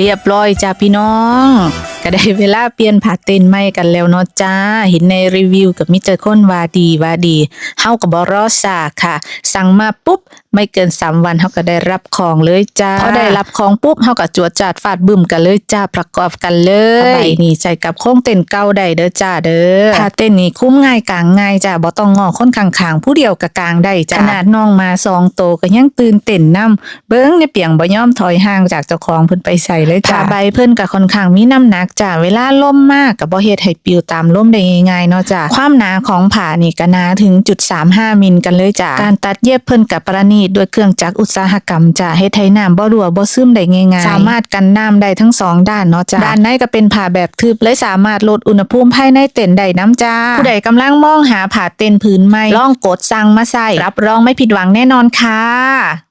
เรียบร้อยจ้าพี่น้องก็ได้เวลาเปลี่ยนผ้าเต็นท์ใหม่กันแล้วเนาะจ้า เห็นในรีวิวกับมิเจอคนว่าดีว่าดีเฮากับบรอซาค่ะ สั่งมาปุ๊บไม่เกิน 3 วันเฮาก็ได้รับของเลยจ้าพอได้รับของปุ๊บเฮาก็จวดจาดฟาดบึ้มกันเลยจ้าประกอบกันเลยใบนี่ใส่กับโครงเต็นท์เก่าได้เด้อจ้าเด้อผ้าเต็นท์นี่คุ้มง่ายกางง่ายจ้าบ่ต้องงอคนข้างๆผู้เดียวก็กางได้จ้าขนาดน้องมาสองโตวก็ยังตื่นเต้นนํเบิ้งในเปียงบ่ยอมถอยห่างจากเจ้าของเพิ่นไปใส่เลยจ้าใบเพิ่นก็ค่อนข้างมีน้ำหนักจ้าเวลาล่มมากก็บ่เฮ็ดให้ปิวตามลมได้ง่ายๆเนาะจ้าความหนาของผ้านี่ก็หนาถึงจุด35มิลกันเลยจ้าการตัดเย็บเพิ่นก็ประณีตด้วยเครื่องจักรอุตสาหกรรมจ้าเฮ็ดให้น้ำบ่รั่วบ่ซึมได้ง่ายๆสามารถกันน้ำได้ทั้งสองด้านเนาะจ้าด้านในก็เป็นผ้าแบบทึบเลยสามารถลดอุณหภูมิภายในเต็นท์ได้น้ำจ้าผู้ใดกำลังมองหาผ้าเต็นท์ผืนใหม่ลองกดสั่งมาใส่รับรองไม่ผิดหวังแน่นอนค่ะ